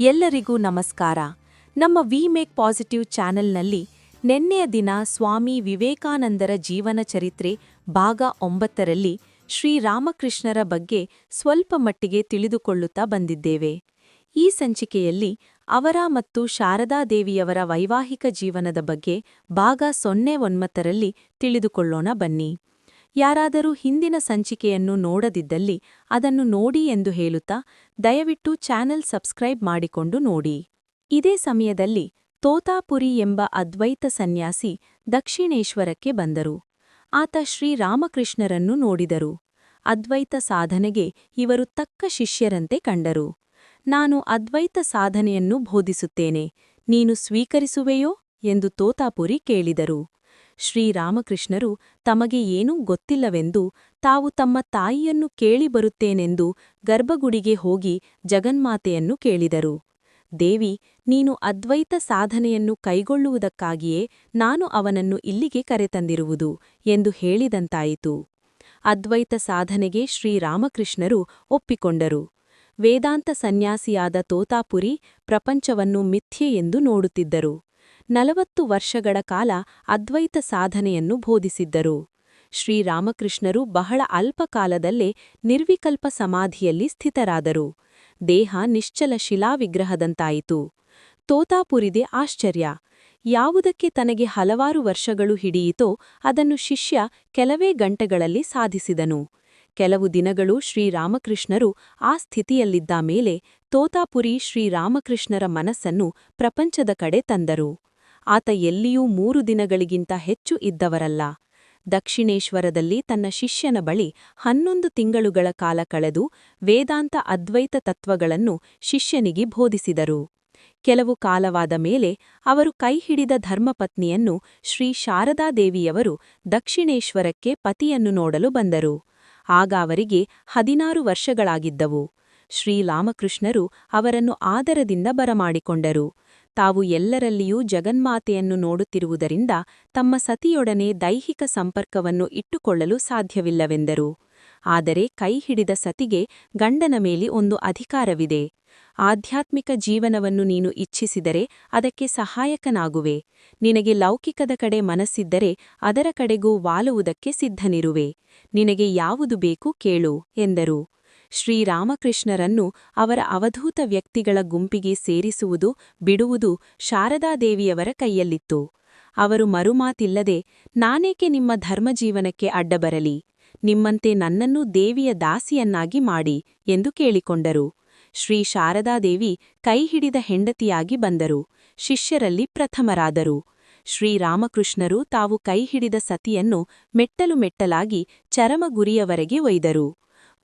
ಎಲ್ಲರಿಗೂ ನಮಸ್ಕಾರ. ನಮ್ಮ ವಿ ಮೇಕ್ ಪಾಸಿಟಿವ್ ಚಾನೆಲ್ನಲ್ಲಿ ನಿನ್ನೆಯ ದಿನ ಸ್ವಾಮಿ ವಿವೇಕಾನಂದರ ಜೀವನ ಚರಿತ್ರೆ ಭಾಗ ಒಂಬತ್ತರಲ್ಲಿ ಶ್ರೀರಾಮಕೃಷ್ಣರ ಬಗ್ಗೆ ಸ್ವಲ್ಪ ಮಟ್ಟಿಗೆ ತಿಳಿದುಕೊಳ್ಳುತ್ತಾ ಬಂದಿದ್ದೇವೆ. ಈ ಸಂಚಿಕೆಯಲ್ಲಿ ಅವರ ಮತ್ತು ಶಾರದಾದೇವಿಯವರ ವೈವಾಹಿಕ ಜೀವನದ ಬಗ್ಗೆ ಭಾಗ ಸೊನ್ನೆ ಒಂಬತ್ತರಲ್ಲಿ ತಿಳಿದುಕೊಳ್ಳೋಣ ಬನ್ನಿ. ಯಾರಾದರೂ ಹಿಂದಿನ ಸಂಚಿಕೆಯನ್ನು ನೋಡದಿದ್ದಲ್ಲಿ ಅದನ್ನು ನೋಡಿ ಎಂದು ಹೇಳುತ್ತಾ ದಯವಿಟ್ಟು ಚಾನೆಲ್ ಸಬ್ಸ್ಕ್ರೈಬ್ ಮಾಡಿಕೊಂಡು ನೋಡಿ. ಇದೇ ಸಮಯದಲ್ಲಿ ತೋತಾಪುರಿ ಎಂಬ ಅದ್ವೈತ ಸನ್ಯಾಸಿ ದಕ್ಷಿಣೇಶ್ವರಕ್ಕೆ ಬಂದರು. ಆತ ಶ್ರೀರಾಮಕೃಷ್ಣರನ್ನು ನೋಡಿದರು. ಅದ್ವೈತ ಸಾಧನೆಗೆ ಇವರು ತಕ್ಕ ಶಿಷ್ಯರಂತೆ ಕಂಡರು. ನಾನು ಅದ್ವೈತ ಸಾಧನೆಯನ್ನು ಬೋಧಿಸುತ್ತೇನೆ, ನೀನು ಸ್ವೀಕರಿಸುವೆಯೋ ಎಂದು ತೋತಾಪುರಿ ಕೇಳಿದರು. ಶ್ರೀರಾಮಕೃಷ್ಣರು ತಮಗೆ ಏನೂ ಗೊತ್ತಿಲ್ಲವೆಂದು ತಾವು ತಮ್ಮ ತಾಯಿಯನ್ನು ಕೇಳಿ ಬರುತ್ತೇನೆಂದು ಗರ್ಭಗುಡಿಗೆ ಹೋಗಿ ಜಗನ್ಮಾತೆಯನ್ನು ಕೇಳಿದರು. ದೇವಿ, ನೀನು ಅದ್ವೈತ ಸಾಧನೆಯನ್ನು ಕೈಗೊಳ್ಳುವುದಕ್ಕಾಗಿಯೇ ನಾನು ಅವನನ್ನು ಇಲ್ಲಿಗೆ ಕರೆತಂದಿರುವುದು ಎಂದು ಹೇಳಿದಂತಾಯಿತು. ಅದ್ವೈತ ಸಾಧನೆಗೆ ಶ್ರೀರಾಮಕೃಷ್ಣರು ಒಪ್ಪಿಕೊಂಡರು. ವೇದಾಂತ ಸನ್ಯಾಸಿಯಾದ ತೋತಾಪುರಿ ಪ್ರಪಂಚವನ್ನು ಮಿಥ್ಯೆ ಎಂದು ನೋಡುತ್ತಿದ್ದರು. ನಲವತ್ತು ವರ್ಷಗಳ ಕಾಲ ಅದ್ವೈತ ಸಾಧನೆಯನ್ನು ಬೋಧಿಸಿದ್ದರು. ಶ್ರೀರಾಮಕೃಷ್ಣರು ಬಹಳ ಅಲ್ಪ ಕಾಲದಲ್ಲೇ ನಿರ್ವಿಕಲ್ಪ ಸಮಾಧಿಯಲ್ಲಿ ಸ್ಥಿತರಾದರು. ದೇಹ ನಿಶ್ಚಲ ಶಿಲಾವಿಗ್ರಹದಂತಾಯಿತು. ತೋತಾಪುರಿದೆ ಆಶ್ಚರ್ಯ. ಯಾವುದಕ್ಕೆ ತನಗೆ ಹಲವಾರು ವರ್ಷಗಳು ಹಿಡಿಯಿತೋ ಅದನ್ನು ಶಿಷ್ಯ ಕೆಲವೇ ಗಂಟೆಗಳಲ್ಲಿ ಸಾಧಿಸಿದನು. ಕೆಲವು ದಿನಗಳು ಶ್ರೀರಾಮಕೃಷ್ಣರು ಆ ಸ್ಥಿತಿಯಲ್ಲಿದ್ದ ಮೇಲೆ ತೋತಾಪುರಿ ಶ್ರೀರಾಮಕೃಷ್ಣರ ಮನಸ್ಸನ್ನು ಪ್ರಪಂಚದ ಕಡೆ ತಂದರು. ಆತ ಎಲ್ಲಿಯೂ ಮೂರು ದಿನಗಳಿಗಿಂತ ಹೆಚ್ಚು ಇದ್ದವರಲ್ಲ. ದಕ್ಷಿಣೇಶ್ವರದಲ್ಲಿ ತನ್ನ ಶಿಷ್ಯನ ಬಳಿ ಹನ್ನೊಂದು ತಿಂಗಳುಗಳ ಕಾಲ ಕಳೆದು ವೇದಾಂತ ಅದ್ವೈತ ತತ್ವಗಳನ್ನು ಶಿಷ್ಯನಿಗೆ ಬೋಧಿಸಿದರು. ಕೆಲವು ಕಾಲವಾದ ಮೇಲೆ ಅವರು ಕೈಹಿಡಿದ ಧರ್ಮಪತ್ನಿಯನ್ನು ಶ್ರೀ ಶಾರದಾದೇವಿಯವರು ದಕ್ಷಿಣೇಶ್ವರಕ್ಕೆ ಪತಿಯನ್ನು ನೋಡಲು ಬಂದರು. ಆಗ ಅವರಿಗೆ ಹದಿನಾರು ವರ್ಷಗಳಾಗಿದ್ದವು. ಶ್ರೀರಾಮಕೃಷ್ಣರು ಅವರನ್ನು ಆದರದಿಂದ ಬರಮಾಡಿಕೊಂಡರು. ತಾವು ಎಲ್ಲರಲ್ಲಿಯೂ ಜಗನ್ಮಾತೆಯನ್ನು ನೋಡುತ್ತಿರುವುದರಿಂದ ತಮ್ಮ ಸತಿಯೊಡನೆ ದೈಹಿಕ ಸಂಪರ್ಕವನ್ನು ಇಟ್ಟುಕೊಳ್ಳಲು ಸಾಧ್ಯವಿಲ್ಲವೆಂದರು. ಆದರೆ ಕೈಹಿಡಿದ ಸತಿಗೆ ಗಂಡನ ಮೇಲೆ ಒಂದು ಅಧಿಕಾರವಿದೆ. ಆಧ್ಯಾತ್ಮಿಕ ಜೀವನವನ್ನು ನೀನು ಇಚ್ಛಿಸಿದರೆ ಅದಕ್ಕೆ ಸಹಾಯಕನಾಗುವೆ. ನಿನಗೆ ಲೌಕಿಕದ ಕಡೆ ಮನಸ್ಸಿದ್ದರೆ ಅದರ ಕಡೆಗೂ ವಾಲುವುದಕ್ಕೆ ಸಿದ್ಧನಿರುವೆ. ನಿನಗೆ ಯಾವುದು ಬೇಕು ಕೇಳು, ಎಂದರು. ಶ್ರೀರಾಮಕೃಷ್ಣರನ್ನು ಅವರ ಅವಧೂತ ವ್ಯಕ್ತಿಗಳ ಗುಂಪಿಗೆ ಸೇರಿಸುವುದು, ಬಿಡುವುದು ಶಾರದಾದೇವಿಯವರ ಕೈಯಲ್ಲಿತ್ತು. ಅವರು ಮರುಮಾತಿಲ್ಲದೆ, ನಾನೇಕೆ ನಿಮ್ಮ ಧರ್ಮಜೀವನಕ್ಕೆ ಅಡ್ಡಬರಲಿ? ನಿಮ್ಮಂತೆ ನನ್ನನ್ನು ದೇವಿಯ ದಾಸಿಯನ್ನಾಗಿ ಮಾಡಿ ಎಂದು ಕೇಳಿಕೊಂಡರು. ಶ್ರೀ ಶಾರದಾದೇವಿ ಕೈಹಿಡಿದ ಹೆಂಡತಿಯಾಗಿ ಬಂದರು. ಶಿಷ್ಯರಲ್ಲಿ ಪ್ರಥಮರಾದರು. ಶ್ರೀರಾಮಕೃಷ್ಣರು ತಾವು ಕೈಹಿಡಿದ ಸತಿಯನ್ನು ಮೆಟ್ಟಲು ಮೆಟ್ಟಲಾಗಿ ಚರಮಗುರಿಯವರೆಗೆ ಒಯ್ದರು.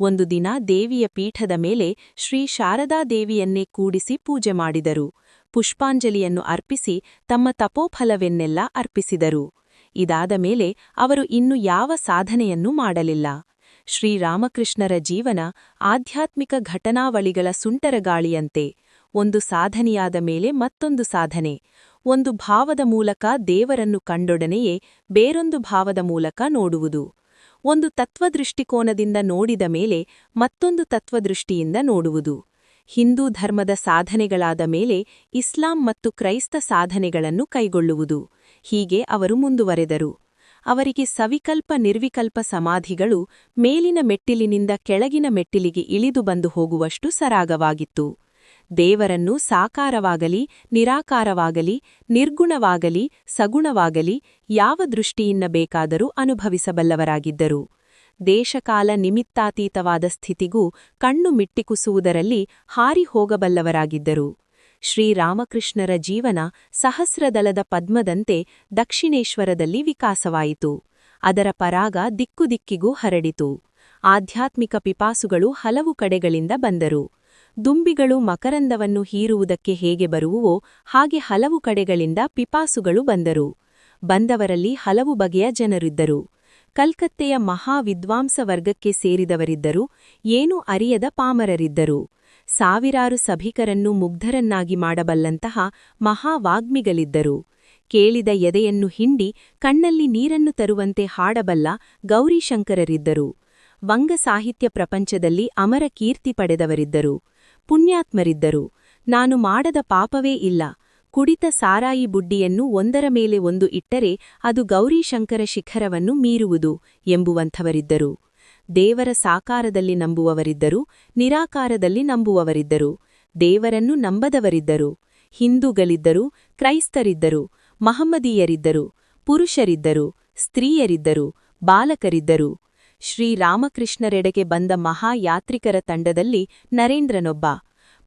ಒಂದು ದಿನ ದೇವಿಯ ಪೀಠದ ಮೇಲೆ ಶ್ರೀ ಶಾರದಾದೇವಿಯನ್ನೇ ಕೂಡಿಸಿ ಪೂಜೆ ಮಾಡಿದರು. ಪುಷ್ಪಾಂಜಲಿಯನ್ನು ಅರ್ಪಿಸಿ ತಮ್ಮ ತಪೋಫಲವೆನ್ನೆಲ್ಲ ಅರ್ಪಿಸಿದರು. ಇದಾದ ಮೇಲೆ ಅವರು ಇನ್ನು ಯಾವ ಸಾಧನೆಯನ್ನೂ ಮಾಡಲಿಲ್ಲ. ಶ್ರೀರಾಮಕೃಷ್ಣರ ಜೀವನ ಆಧ್ಯಾತ್ಮಿಕ ಘಟನಾವಳಿಗಳ ಸುಂಟರಗಾಳಿಯಂತೆ. ಒಂದು ಸಾಧನೆಯಾದ ಮೇಲೆ ಮತ್ತೊಂದು ಸಾಧನೆ. ಒಂದು ಭಾವದ ಮೂಲಕ ದೇವರನ್ನು ಕಂಡೊಡನೆಯೇ ಬೇರೊಂದು ಭಾವದ ಮೂಲಕ ನೋಡುವುದು. ಒಂದು ತತ್ವದೃಷ್ಟಿಕೋನದಿಂದ ನೋಡಿದ ಮೇಲೆ ಮತ್ತೊಂದು ತತ್ವದೃಷ್ಟಿಯಿಂದ ನೋಡುವುದು. ಹಿಂದೂ ಧರ್ಮದ ಸಾಧನೆಗಳಾದ ಮೇಲೆ ಇಸ್ಲಾಂ ಮತ್ತು ಕ್ರೈಸ್ತ ಸಾಧನೆಗಳನ್ನು ಕೈಗೊಳ್ಳುವುದು. ಹೀಗೆ ಅವರು ಮುಂದುವರೆದರು. ಅವರಿಗೆ ಸವಿಕಲ್ಪ ನಿರ್ವಿಕಲ್ಪ ಸಮಾಧಿಗಳು ಮೇಲಿನ ಮೆಟ್ಟಿಲಿನಿಂದ ಕೆಳಗಿನ ಮೆಟ್ಟಿಲಿಗೆ ಇಳಿದು ಬಂದು ಹೋಗುವಷ್ಟು ಸರಾಗವಾಗಿತ್ತು. ದೇವರನ್ನು ಸಾಕಾರವಾಗಲಿ, ನಿರಾಕಾರವಾಗಲಿ, ನಿರ್ಗುಣವಾಗಲಿ, ಸಗುಣವಾಗಲಿ ಯಾವ ದೃಷ್ಟಿಯಿಂದ ಬೇಕಾದರೂ ಅನುಭವಿಸಬಲ್ಲವರಾಗಿದ್ದರು. ದೇಶಕಾಲ ನಿಮಿತ್ತಾತೀತವಾದ ಸ್ಥಿತಿಗೂ ಕಣ್ಣು ಮಿಟ್ಟಿಕುಸುವುದರಲ್ಲಿ ಹಾರಿ ಹೋಗಬಲ್ಲವರಾಗಿದ್ದರು ಶ್ರೀರಾಮಕೃಷ್ಣರ ಜೀವನ ಸಹಸ್ರದಲದ ಪದ್ಮದಂತೆ ದಕ್ಷಿಣೇಶ್ವರದಲ್ಲಿ ವಿಕಾಸವಾಯಿತು. ಅದರ ಪರಾಗ ದಿಕ್ಕುದಿಕ್ಕಿಗೂ ಹರಡಿತು. ಆಧ್ಯಾತ್ಮಿಕ ಪಿಪಾಸುಗಳು ಹಲವು ಕಡೆಗಳಿಂದ ಬಂದರು. ದುಂಬಿಗಳು ಮಕರಂದವನ್ನು ಹೀರುವುದಕ್ಕೆ ಹೇಗೆ ಬರುವುವೋ ಹಾಗೆ ಹಲವು ಕಡೆಗಳಿಂದ ಪಿಪಾಸುಗಳು ಬಂದರು. ಬಂದವರಲ್ಲಿ ಹಲವು ಬಗೆಯ ಜನರಿದ್ದರು. ಕಲ್ಕತ್ತೆಯ ಮಹಾ ವಿದ್ವಾಂಸ ವರ್ಗಕ್ಕೆ ಸೇರಿದವರಿದ್ದರು, ಏನೂ ಅರಿಯದ ಪಾಮರರಿದ್ದರು. ಸಾವಿರಾರು ಸಭಿಕರನ್ನು ಮುಗ್ಧರನ್ನಾಗಿ ಮಾಡಬಲ್ಲಂತಹ ಮಹಾವಾಗ್ಮಿಗಳಿದ್ದರು. ಕೇಳಿದ ಎದೆಯನ್ನು ಹಿಂಡಿ ಕಣ್ಣಲ್ಲಿ ನೀರನ್ನು ತರುವಂತೆ ಹಾಡಬಲ್ಲ ಗೌರಿಶಂಕರರಿದ್ದರು. ವಂಗ ಸಾಹಿತ್ಯ ಪ್ರಪಂಚದಲ್ಲಿ ಅಮರ ಕೀರ್ತಿ ಪಡೆದವರಿದ್ದರು. ಪುಣ್ಯಾತ್ಮರಿದ್ದರು. ನಾನು ಮಾಡದ ಪಾಪವೇ ಇಲ್ಲ. ಕುಡಿತ ಸಾರಾಯಿ ಬುಡ್ಡಿಯನ್ನು ಒಂದರ ಮೇಲೆ ಒಂದು ಇಟ್ಟರೆ ಅದು ಗೌರಿಶಂಕರ ಶಿಖರವನ್ನು ಮೀರುವುದು ಎಂಬುವಂಥವರಿದ್ದರು. ದೇವರ ಸಾಕಾರದಲ್ಲಿ ನಂಬುವವರಿದ್ದರು, ನಿರಾಕಾರದಲ್ಲಿ ನಂಬುವವರಿದ್ದರು. ದೇವರನ್ನು ನಂಬದವರಿದ್ದರು. ಹಿಂದೂಗಳಿದ್ದರು, ಕ್ರೈಸ್ತರಿದ್ದರು, ಮಹಮ್ಮದೀಯರಿದ್ದರು, ಪುರುಷರಿದ್ದರು, ಸ್ತ್ರೀಯರಿದ್ದರು, ಬಾಲಕರಿದ್ದರು. ಶ್ರೀರಾಮಕೃಷ್ಣರೆಡೆಗೆ ಬಂದ ಮಹಾಯಾತ್ರಿಕರ ತಂಡದಲ್ಲಿ ನರೇಂದ್ರನೊಬ್ಬ.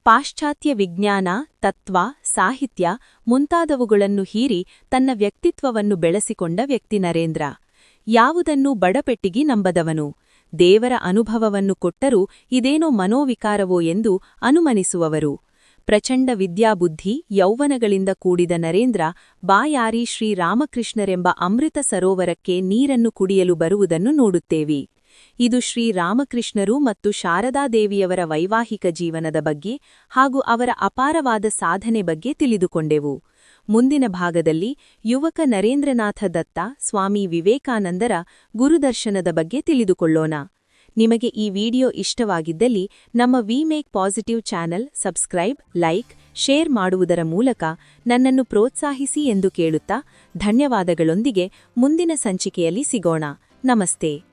ಪಾಶ್ಚಾತ್ಯ ವಿಜ್ಞಾನ, ತತ್ವ, ಸಾಹಿತ್ಯ ಮುಂತಾದವುಗಳನ್ನು ಹೀರಿ ತನ್ನ ವ್ಯಕ್ತಿತ್ವವನ್ನು ಬೆಳೆಸಿಕೊಂಡ ವ್ಯಕ್ತಿ ನರೇಂದ್ರ. ಯಾವುದನ್ನೂ ಬಡಪೆಟ್ಟಿಗಿ ನಂಬದವನು. ದೇವರ ಅನುಭವವನ್ನು ಕೊಟ್ಟರೂ ಇದೇನೋ ಮನೋವಿಕಾರವೋ ಎಂದು ಅನುಮನಿಸುವವರು. ಪ್ರಚಂಡ ವಿದ್ಯಾಬುದ್ಧಿ ಯೌವನಗಳಿಂದ ಕೂಡಿದ ನರೇಂದ್ರ, ಬಾಯಾರಿ ಶ್ರೀರಾಮಕೃಷ್ಣರೆಂಬ ಅಮೃತ ಸರೋವರಕ್ಕೆ ನೀರನ್ನು ಕುಡಿಯಲು ಬರುವುದನ್ನು ನೋಡುತ್ತೇವೆ. ಇದು ಶ್ರೀರಾಮಕೃಷ್ಣರು ಮತ್ತು ಶಾರದಾದೇವಿಯವರ ವೈವಾಹಿಕ ಜೀವನದ ಬಗ್ಗೆ ಹಾಗೂ ಅವರ ಅಪಾರವಾದ ಸಾಧನೆ ಬಗ್ಗೆ ತಿಳಿದುಕೊಂಡೆವು. ಮುಂದಿನ ಭಾಗದಲ್ಲಿ ಯುವಕ ನರೇಂದ್ರನಾಥ ದತ್ತ, ಸ್ವಾಮಿ ವಿವೇಕಾನಂದರ ಗುರುದರ್ಶನದ ಬಗ್ಗೆ ತಿಳಿದುಕೊಳ್ಳೋಣ. ನಿಮಗೆ ಈ ವಿಡಿಯೋ ಇಷ್ಟವಾಗಿದ್ದಲ್ಲಿ ನಮ್ಮ we make positive channel subscribe, like, share ಮಾಡುವುದರ ಮೂಲಕ ನನ್ನನ್ನು ಪ್ರೋತ್ಸಾಹಿಸಿ ಎಂದು ಕೇಳುತ್ತಾ ಧನ್ಯವಾದಗಳೊಂದಿಗೆ ಮುಂದಿನ ಸಂಚಿಕೆಯಲ್ಲಿ ಸಿಗೋಣ. ನಮಸ್ತೆ.